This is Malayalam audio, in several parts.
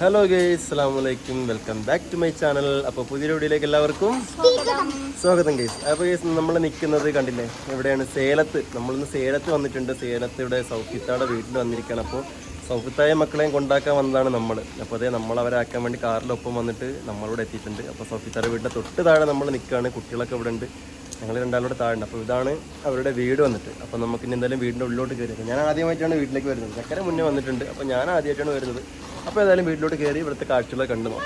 ഹലോ ഗേസ് അസ്സാമലൈക്കും welcome back to my channel അപ്പോൾ പുതിയ വീഡിയോയിലേക്ക് എല്ലാവർക്കും സ്വാഗതം. ഗേസ് അപ്പോൾ ഗേസ് നമ്മൾ നിൽക്കുന്നത് കണ്ടില്ലേ? എവിടെയാണ്? സേലത്ത്. നമ്മളിന്ന് സേലത്ത് വന്നിട്ടുണ്ട്. സേലത്ത് ഇവിടെ സൗഫിത്താടെ വീട്ടിൽ വന്നിരിക്കുകയാണ് അപ്പോൾ സൗഫിത്തായ മക്കളെയും കൊണ്ടാക്കാൻ വന്നതാണ് നമ്മൾ അപ്പോൾ അതേ നമ്മൾ അവരാക്കാൻ വേണ്ടി കാറിലൊപ്പം വന്നിട്ട് നമ്മളിവിടെ എത്തിയിട്ടുണ്ട്. അപ്പോൾ സൗഫിത്താടെ വീടിന്റെ തൊട്ട് താഴെ നമ്മൾ നിൽക്കുകയാണ് കുട്ടികളൊക്കെ ഇവിടെ ഉണ്ട് ഞങ്ങൾ രണ്ടാളോട് താഴെ അപ്പോൾ ഇതാണ് അവരുടെ വീട് വന്നിട്ട്. അപ്പോൾ നമുക്ക് ഇനി എന്തായാലും വീടിന്റെ ഉള്ളിലോട്ട് കയറി ഞാൻ ആദ്യമായിട്ടാണ് വീട്ടിലേക്ക് വരുന്നത്. ചക്കര മുന്നേ വന്നിട്ടുണ്ട്. അപ്പോൾ ഞാൻ ആദ്യമായിട്ടാണ് വരുന്നത്. അപ്പോൾ ഏതായാലും വീട്ടിലോട്ട് കയറി ഇവിടുത്തെ കാഴ്ചകളൊക്കെ കണ്ടു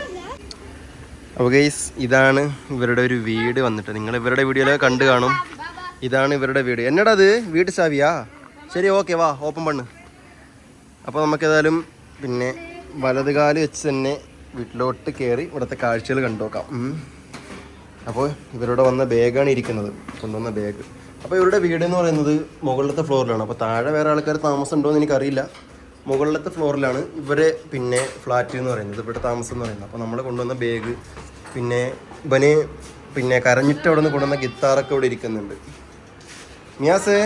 അപ്പോൾ ഗൈസ് ഇതാണ് ഇവരുടെ ഒരു വീട് വന്നിട്ട്. നിങ്ങൾ ഇവരുടെ വീഡിയോയിലൊക്കെ കണ്ടു കാണും. ഇതാണ് ഇവരുടെ വീട്. എന്നടാ അത്? വീട് ചാവിയാ? ശരി ഓക്കെ വാ ഓപ്പൺ പണ്ണ്. അപ്പോൾ നമുക്കേതായാലും പിന്നെ വലതുകാൽ വെച്ച് തന്നെ വീട്ടിലോട്ട് കയറി ഇവിടുത്തെ കാഴ്ചകൾ കണ്ടു നോക്കാം. അപ്പോൾ ഇവരുടെ വന്ന ബാഗാണ് ഇരിക്കുന്നത്. കൊണ്ടുവന്ന ബാഗ് അപ്പോൾ ഇവരുടെ വീട് എന്ന് പറയുന്നത് മുകളിലത്തെ ഫ്ലോറിലാണ്. അപ്പോൾ താഴെ വേറെ ആൾക്കാർ താമസം ഉണ്ടോ എന്ന് എനിക്കറിയില്ല. മുകളിലത്തെ ഫ്ലോറിലാണ് ഇവരെ പിന്നെ ഫ്ലാറ്റ് എന്ന് പറയുന്നത്. ഇവിടെ താമസം എന്ന് പറയുന്നത്. അപ്പോൾ നമ്മൾ കൊണ്ടുവന്ന ബാഗ് പിന്നെ ഇവന് പിന്നെ കരഞ്ഞിട്ട് അവിടെ നിന്ന് കൊണ്ടുവന്ന ഗിത്താറൊക്കെ ഇവിടെ ഇരിക്കുന്നുണ്ട്. മിയാസ്?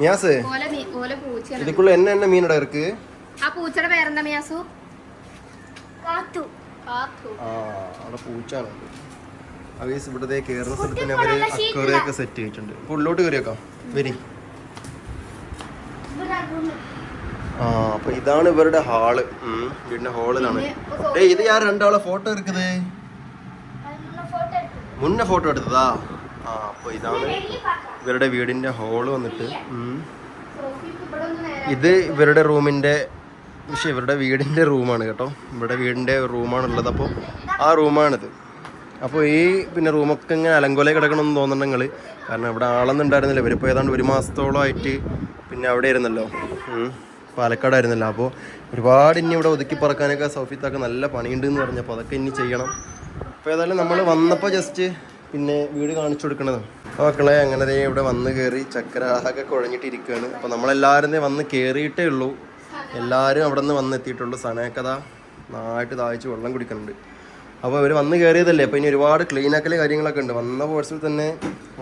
മിയാസ്? ഇതിക്കുള്ള എന്നെ എന്നെ മീനട ഇറക്ക് ആ പൂച്ചയുടെ പേരെന്താ മിയാസു? കാത്തു കാത്തു. ആ അവിടെ പൂച്ചാണ്. അവീസ് ഇവിടുത്തെ കയറുന്ന സ്ഥലത്ത് തന്നെ അവർ അക്വേറിയൊക്കെ സെറ്റ് ചെയ്തിട്ടുണ്ട്. അപ്പോൾ ഉള്ളോട്ട് കയറിയേക്കാം വരി. ആ അപ്പൊ ഇതാണ് ഇവരുടെ ഹാൾ. വീടിന്റെ ഹാളിലാണ്. ഏയ് ഇത് ഞാൻ രണ്ടാളെ ഫോട്ടോ എടുക്കുന്നത് മുന്നേ ഫോട്ടോ എടുത്തതാ? ആ അപ്പൊ ഇതാണ് ഇവരുടെ വീടിന്റെ ഹാൾ വന്നിട്ട്. ഇത് ഇവരുടെ റൂമിന്റെ പക്ഷെ ഇവരുടെ വീടിന്റെ റൂമാണ് കേട്ടോ. ഇവരുടെ വീടിന്റെ റൂമാണുള്ളത്. അപ്പോൾ ആ റൂമാണിത്. അപ്പോൾ ഈ പിന്നെ റൂമൊക്കെ ഇങ്ങനെ അലങ്കോലെ കിടക്കണമെന്ന് നിങ്ങൾ കാരണം ഇവിടെ ആളൊന്നും ഉണ്ടായിരുന്നില്ല. ഇവരിപ്പോൾ ഏതാണ്ട് ഒരു മാസത്തോളമായിട്ട് പിന്നെ അവിടെ ആയിരുന്നല്ലോ. പാലക്കാടായിരുന്നല്ലോ. അപ്പോൾ ഒരുപാട് ഇനി ഇവിടെ ഒതുക്കി പറക്കാനൊക്കെ സൗഫിത്തൊക്കെ നല്ല പണിയുണ്ട് എന്ന് പറഞ്ഞപ്പോൾ അതൊക്കെ ഇനി ചെയ്യണം. അപ്പോൾ ഏതായാലും നമ്മൾ വന്നപ്പോൾ ജസ്റ്റ് പിന്നെ വീട് കാണിച്ചു കൊടുക്കണത്. മക്കളെ അങ്ങനെ ഇവിടെ വന്ന് കയറി ചക്കര കുഴഞ്ഞിട്ടിരിക്കുകയാണ് അപ്പോൾ നമ്മളെല്ലാവരും വന്ന് കയറിയിട്ടേ ഉള്ളൂ. എല്ലാവരും അവിടെ നിന്ന് വന്നെത്തിയിട്ടുള്ളൂ. സനേക്കഥ നന്നായിട്ട് ദാഹിച്ച് വെള്ളം കുടിക്കുന്നുണ്ട് അപ്പോൾ ഇവർ വന്ന് കയറിയതല്ലേ അപ്പോൾ ഇനി ഒരുപാട് ക്ലീൻ ആക്കൽ കാര്യങ്ങളൊക്കെ ഉണ്ട്. വന്ന പോഴ്സിൽ തന്നെ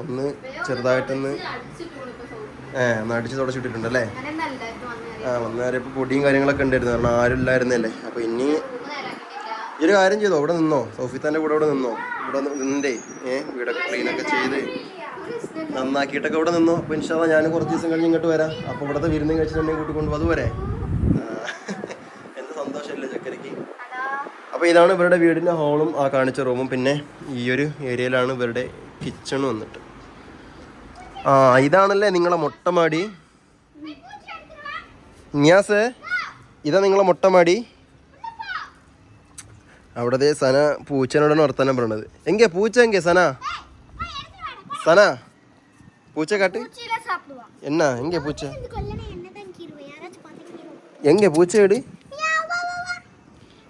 ഒന്ന് ചെറുതായിട്ടൊന്ന് ഏഹ് ഒന്ന് അടിച്ച് തുടച്ചിട്ടിട്ടുണ്ട് അല്ലേ ആ വന്ന കാര്യം ഇപ്പോൾ പൊടിയും കാര്യങ്ങളൊക്കെ ഉണ്ടായിരുന്നു. കാരണം ആരും ഇല്ലായിരുന്നല്ലേ? അപ്പോൾ ഇനി ഈ ഒരു കാര്യം ചെയ്തോ? ഇവിടെ നിന്നോ? സോഫിത്താന്റെ കൂടെ ഇവിടെ നിന്നോ? ഇവിടെ നിന്നേ. ഏഹ് വീടൊക്കെ ക്ലീനൊക്കെ ചെയ്ത് നന്നാക്കിയിട്ടൊക്കെ ഇവിടെ നിന്നോ? അപ്പോൾ ഇൻഷാല്ല ഞാൻ കുറച്ച് ദിവസം കഴിഞ്ഞ് ഇങ്ങോട്ട് വരാം. അപ്പോൾ ഇവിടുത്തെ വിരുന്ന് കഴിച്ചിട്ടുണ്ടെങ്കിൽ കൂട്ടിക്കൊണ്ട് പോകും അതുവരെ. എന്ത് സന്തോഷമല്ലേ ചക്കരയ്ക്ക്? അപ്പോൾ ഇതാണ് ഇവരുടെ വീടിന്റെ ഹോളും ആ കാണിച്ച റൂമും. പിന്നെ ഈ ഒരു ഏരിയയിലാണ് ഇവരുടെ കിച്ചൺ വന്നിട്ട്. ആ ഇതാണല്ലേ നിങ്ങളെ മുട്ടമാടി? നിയാസ് ഇതാ നിങ്ങളെ മൊട്ടമാടി? അവിടത്തെ സന പൂച്ചനോടാണ് വർത്തമാനം പറയണത്. എങ്കെ പൂച്ച എങ്കെ സന? സന പൂച്ച കാട്ട്. എന്നാ എങ്കെ പൂച്ച? എങ്കെ പൂച്ച എടി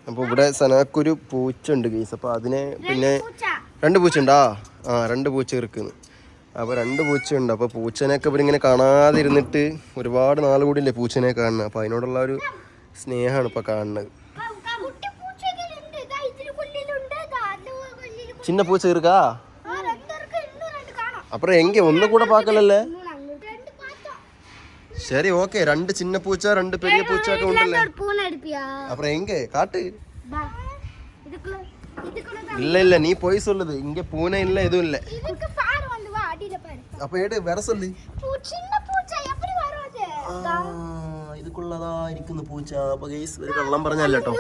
അപ്പോൾ ഇവിടെ സനാക്കൊരു പൂച്ച ഉണ്ട് ഗൈസ്. അപ്പോൾ അതിനെ പിന്നെ രണ്ട് പൂച്ച ഉണ്ടാ ആ രണ്ട് പൂച്ച ഇറക്കുന്നു അപ്പോൾ രണ്ട് പൂച്ച ഉണ്ട് അപ്പോൾ ഇവിടെ ഇങ്ങനെ കാണാതിരുന്നിട്ട് ഒരുപാട് നാൾ കൂടിയല്ലേ പൂച്ചനെ കാണുന്നത് അപ്പോൾ അതിനോടുള്ള ഒരു സ്നേഹമാണ് ഇപ്പോൾ കാണുന്നത് ചിന്ന പൂച്ച ഇറുക്കാ അപ്പൊ എങ്കിൽ ഒന്നും കൂടെ പാക്കലല്ലേ? சரி ஓகே ரெண்டு சின்ன பூச்சா ரெண்டு பெரிய பூச்சாக்க உண்டல்ல. அப்புறம் எங்க? காட்டு. இல்ல இல்ல நீ போய் சொல்லுது. இங்க பூனை இல்ல எதுவும் இல்ல. அப்ப எடு வர சொல்லு. இதுக்குள்ளதான் இருக்குന്ന പൂച്ച അപ്പൊ ഗൈസ് ഒരു കള്ളം പറഞ്ഞല്ല കേട്ടോ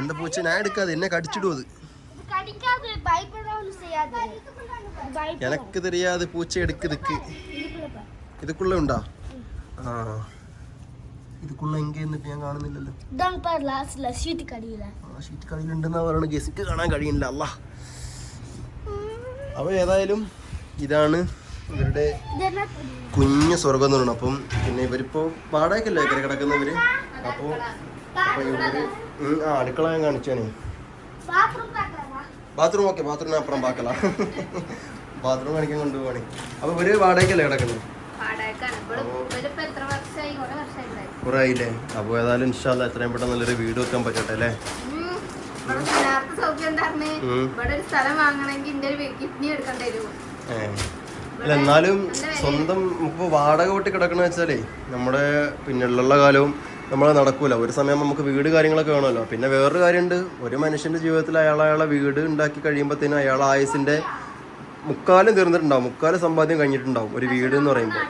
എന്താ പൂച്ച ഞാൻ എടുക്കാതെ എന്നെ കടിച്ചിടും അത് எனக்கு தெரியாது பூச்சை எடுக்குதுக்கு. ഇതുക്കുള്ള ഉണ്ടാ? ആ. ഇതുക്കുള്ള എങ്കിൽ എന്നിട്ട് ഞാൻ കാണുന്നില്ലല്ലോ. ഷീറ്റ് കടയിലുണ്ടെന്നാ പറയണ. ഗസിക്ക് കാണാൻ കഴിയില്ല അല്ല അപ്പൊ ഏതായാലും ഇതാണ് ഇവരുടെ കുഞ്ഞു സ്വർഗം എന്ന് പറയുന്നത്. അപ്പം പിന്നെ ഇവരിപ്പോ വാടകയ്ക്കല്ലേ ഇവരെ കിടക്കുന്നവര്? അപ്പോ അപ്പൊ ഇവർ ആ അടുക്കള ഞാൻ കാണിച്ചാനേ ബാത്റൂം ഓക്കെ ബാത്റൂമിന് അപ്പുറം പാക്കല. ബാത്റൂം കാണിക്കാൻ കൊണ്ടുപോവാണേ. അപ്പൊ ഇവർ വാടകയ്ക്കല്ലേ കിടക്കുന്നത്? കുറെ ആയില്ലേ? അപ്പോൾ ഏതായാലും ഇൻഷാല്ല എത്രയും പെട്ടെന്ന് നല്ലൊരു വീട് വെക്കാൻ പറ്റട്ടെ അല്ലേ? എന്നാലും സ്വന്തം ഇപ്പോൾ വാടക വീട്ടിൽ കിടക്കണ വെച്ചാലേ നമ്മുടെ പിന്നെ ഉള്ള കാലവും നമ്മൾ നടക്കൂല. ഒരു സമയം നമുക്ക് വീട് കാര്യങ്ങളൊക്കെ വേണമല്ലോ. പിന്നെ വേറൊരു കാര്യമുണ്ട്. ഒരു മനുഷ്യന്റെ ജീവിതത്തിൽ അയാൾ അയാളെ വീട് ഉണ്ടാക്കി കഴിയുമ്പോഴത്തേനും അയാളെ ആയുസിന്റെ മുക്കാലും തീർന്നിട്ടുണ്ടാവും. മുക്കാലും സമ്പാദ്യം കഴിഞ്ഞിട്ടുണ്ടാവും. ഒരു വീട് എന്ന് പറയുമ്പോൾ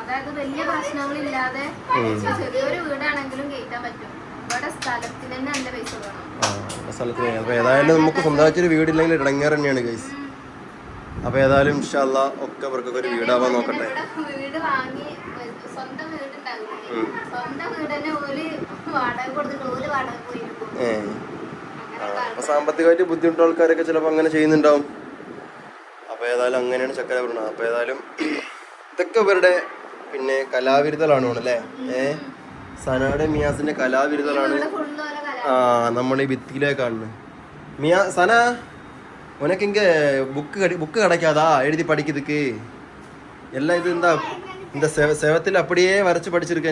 അതായത് വലിയ പ്രശ്നങ്ങളില്ലാതെ ചെറിയൊരു വീടാണെങ്കിലും കയറ്റാൻ പറ്റും. സ്ഥലത്തിന്. അപ്പൊ ഏതായാലും നമുക്ക് സ്വന്തമായിട്ടൊരു വീടില്ലെങ്കിൽ ഇടങ്ങേറ് തന്നെയാണ് ഗൈസ്. അപ്പൊ ഏതായാലും ഇൻഷാല്ല ഒക്കെ ഇവർക്കൊക്കെ ഒരു വീടാവാൻ നോക്കട്ടെ. ഏഹ് സ്വന്തം വീട് അപ്പോൾ സാമ്പത്തികമായിട്ട് ബുദ്ധിമുട്ടുള്ള ആൾക്കാരൊക്കെ ചിലപ്പോൾ അങ്ങനെ ചെയ്യുന്നുണ്ടാവും. അപ്പോൾ ഏതായാലും അങ്ങനെയാണ് ചക്കര പറഞ്ഞത് അപ്പോൾ ഏതായാലും ഇതൊക്കെ ഇവരുടെ പിന്നെ കലാവിരുദ്ധലാണ് അല്ലേ? ഏ സനയുടെ മിയാസിന്റെ കലാവിരുദ്ധലാണ് ആ നമ്മൾ ഈ ഭിത്തിയിലേ കാണുന്നത്. മിയാ സന ഉനക്ക് ബുക്ക് കടി ബുക്ക് കടക്കാതാ എഴുതി പഠിക്കുന്നതുക്ക് എല്ലാം ഇത് എന്താ இந்த செவ செவத்தில் அப்படியே வரைச்சி படிச்சிருக்க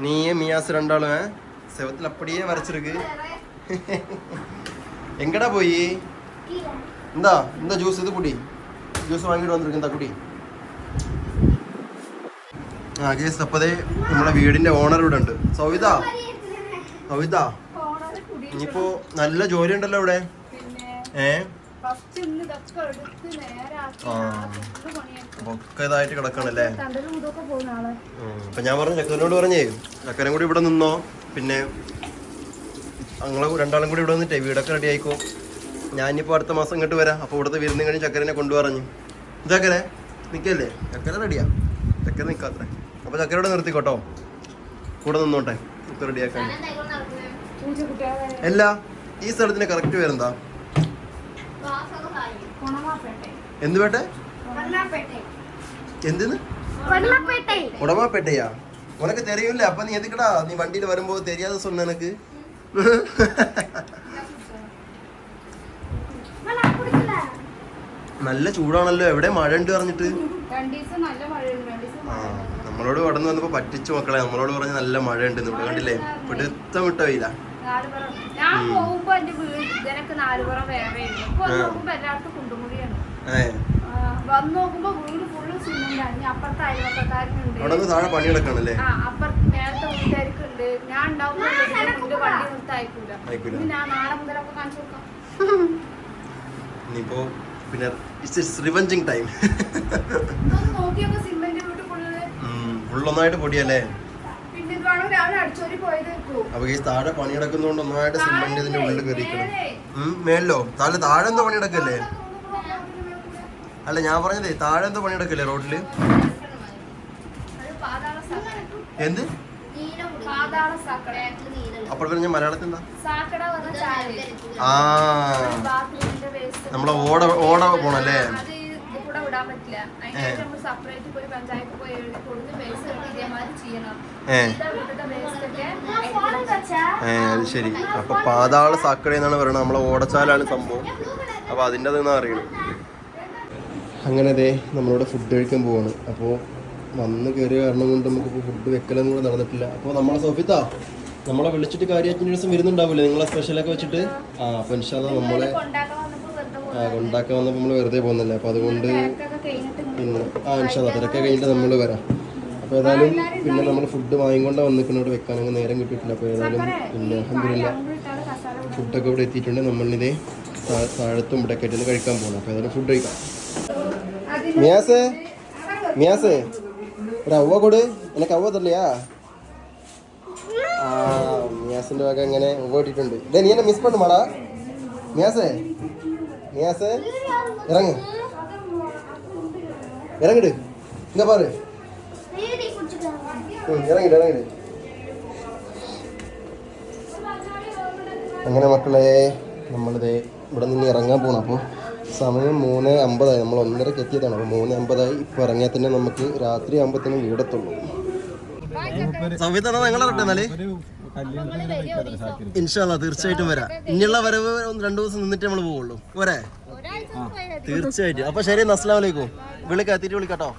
നീയേ മിയാസ് രണ്ടാളും ഏ? സെവത്തിൽ அப்படியே വരച്ചിരിക്ക്. എങ്കടാ പോയി? എന്താ? എന്താ ജ്യൂസ് ഇത് കുടി. ജ്യൂസ് വാങ്ങിട്ട് വന്നിരിക്കും. എന്താ കുടി? ആ ജേസ് അപ്പതേ നമ്മുടെ വീടിന്റെ ഓണർ ഇവിടെ ഉണ്ട്. സവിത? സവിത? ഇനിയിപ്പോ നല്ല ജോലി ഉണ്ടല്ലോ ഇവിടെ. ഏ? ഒക്കെ ഇതായിട്ട് കിടക്കണല്ലേ? അപ്പൊ ഞാൻ പറഞ്ഞു ചക്കനോട് പറഞ്ഞേ ചക്കനും കൂടി ഇവിടെ നിന്നോ. പിന്നെ ഞങ്ങൾ രണ്ടാളും കൂടി ഇവിടെ വന്നിട്ടേ വീടൊക്കെ റെഡി ആയിക്കോ. ഞാനിപ്പോൾ അടുത്ത മാസം ഇങ്ങോട്ട് വരാം. അപ്പോൾ ഇവിടുത്തെ വിരുന്ന് കഴിഞ്ഞ് ചക്കരനെ കൊണ്ടുപറഞ്ഞു ചക്കരെ നിൽക്കല്ലേ ചക്കര റെഡിയാ ചക്കര നിൽക്കാത്ര അപ്പോൾ ചക്കരയോടെ നിർത്തിക്കോട്ടോ. കൂടെ നിന്നോട്ടെ. ഇപ്പം റെഡിയാക്കാൻ അല്ല ഈ സ്ഥലത്തിന് കറക്റ്റ് പേരെന്താ? എന്ത് പേട്ടെ? എന്തിന്ന്? ഉടമാപ്പേട്ടയാ ഉനക്ക് തെരയൂല്ലേ അപ്പൊ നീ എന്തിക്കടാ? നീ വണ്ടിയിൽ വരുമ്പോ തെരിയാതെ സ്വന്തം എനക്ക് നല്ല ചൂടാണല്ലോ. എവിടെ മഴ ഉണ്ട് പറഞ്ഞിട്ട്? നമ്മളോട് കടന്നു വന്നപ്പോ പറ്റിച്ചു മക്കളെ. നമ്മളോട് പറഞ്ഞ നല്ല മഴ ഉണ്ട് ഇവിടെ കണ്ടില്ലേ? പിടുത്തം വിട്ട വെയില. അവിടെ താഴെ പണിയെടുക്കണല്ലേ? അപ്പുറത്ത് നേരത്തെ ഞാൻ വണ്ടി നിർത്തി അയക്കൂല അയക്കൂല. ഇനി ഞാൻ നാളെ മുതലൊക്കെ കാണിച്ചു കൊടുക്കാം. ഇനിയിപ്പോ പിന്നെ it's revenging time cement full. ഫുള്ളൊന്നായിട്ട് പൊടിയല്ലേ? അപ്പൊ ഈ താഴെ പണി കിടക്കുന്നതുകൊണ്ട് ഒന്നായിട്ട് സിമെന്റ് ഇതിന്റെ ഉള്ളിൽ കയറിക്കണം മേളിലോ താഴെ താഴെ എന്തോ പണി കിടക്കല്ലേ? അല്ല ഞാൻ പറഞ്ഞതേ താഴെ എന്തോ പണി കിടക്കല്ലേ റോഡിൽ എന്ത്? അപ്പോൾ പറഞ്ഞ മലയാളത്തിൽ എന്താ ആ. നമ്മളെ ഓട ഓട പോണല്ലേ? അത് ശരി. അപ്പൊ പാതാള സാക്കട എന്നാണ് പറയുന്നത് നമ്മളെ ഓടച്ചാലാണ് സംഭവം. അപ്പൊ അതിന്റെ അതെന്നാ അറിയണം. അങ്ങനെ അതെ നമ്മളോട് ഫുഡ് കഴിക്കാൻ പോവാണ്. അപ്പോൾ വന്ന് കയറിയ കാരണം കൊണ്ട് നമുക്ക് ഫുഡ് വെക്കലൊന്നും കൂടെ നടന്നിട്ടില്ല. അപ്പോൾ നമ്മളെ സോഫിത്ത നമ്മളെ വിളിച്ചിട്ട് കാര്യമായിട്ട് ദിവസം വരുന്നുണ്ടാവില്ലേ നിങ്ങളെ സ്പെഷ്യലൊക്കെ വെച്ചിട്ട്? ആ അപ്പോൾ ഇൻഷാല്ല നമ്മളെ ഉണ്ടാക്കാൻ വന്നപ്പോൾ നമ്മൾ വെറുതെ പോകുന്നില്ല? അപ്പോൾ അതുകൊണ്ട് തിരക്കൊക്കെ പിന്നെ ആ ഇൻഷാല്ല തിരക്കെ കഴിഞ്ഞിട്ട് നമ്മൾ വരാം. അപ്പോൾ ഏതായാലും പിന്നെ നമ്മൾ ഫുഡ് വാങ്ങിക്കൊണ്ട് വന്നിക്കുന്നോട് വെക്കാനൊക്കെ നേരം കിട്ടിയിട്ടില്ല. അപ്പോൾ ഏതായാലും പിന്നെ കസാല ഫുഡൊക്കെ ഇവിടെ എത്തിയിട്ടുണ്ട്. നമ്മളിതേ താഴത്തും ഇവിടെ കയറ്റുന്ന കഴിക്കാൻ പോകണം അപ്പോൾ ഏതായാലും ഫുഡ് കഴിക്കാം. മിയാസേ മിയാസേ. ഒരു അവ കൊട്. എനിക്ക് അവ തരില്ലയാ ആ മിയാസിന്റെ വക അങ്ങനെ ഓടിയിട്ടുണ്ട് ഇതേ നീ എന്നെ മിസ് പണ്ട് മാടാ മിയാസേ മിയാസേ ഇറങ്ങ്. ഇറങ്ങിട്. എന്താ പാറ്. ഇറങ്ങിട് ഇറങ്ങിട്. അങ്ങനെ മക്കളെ നമ്മളിത് ഇവിടെ നിന്ന് ഇറങ്ങാൻ പോകണം അപ്പോൾ സമയം മൂന്ന് അമ്പതായി. നമ്മൾ ഒന്നരക്ക് എത്തിയതാണ് അപ്പോൾ മൂന്ന് അമ്പതായി. ഇപ്പോൾ ഇറങ്ങിയാൽ തന്നെ നമുക്ക് രാത്രി ആകുമ്പോഴത്തേനും വീടെത്തുള്ളൂ. എന്നാൽ? ഇൻഷാല്ല തീർച്ചയായിട്ടും വരാം. ഇനിയുള്ള വരവ് ഒന്ന് രണ്ടു ദിവസം നിന്നിട്ട് നമ്മൾ പോവുള്ളൂ. പോരെ? തീർച്ചയായിട്ടും. അപ്പൊ ശരി അസ്സലാമലൈക്കും വിളിക്കാം എത്തിയിട്ട് വിളിക്കാട്ടോ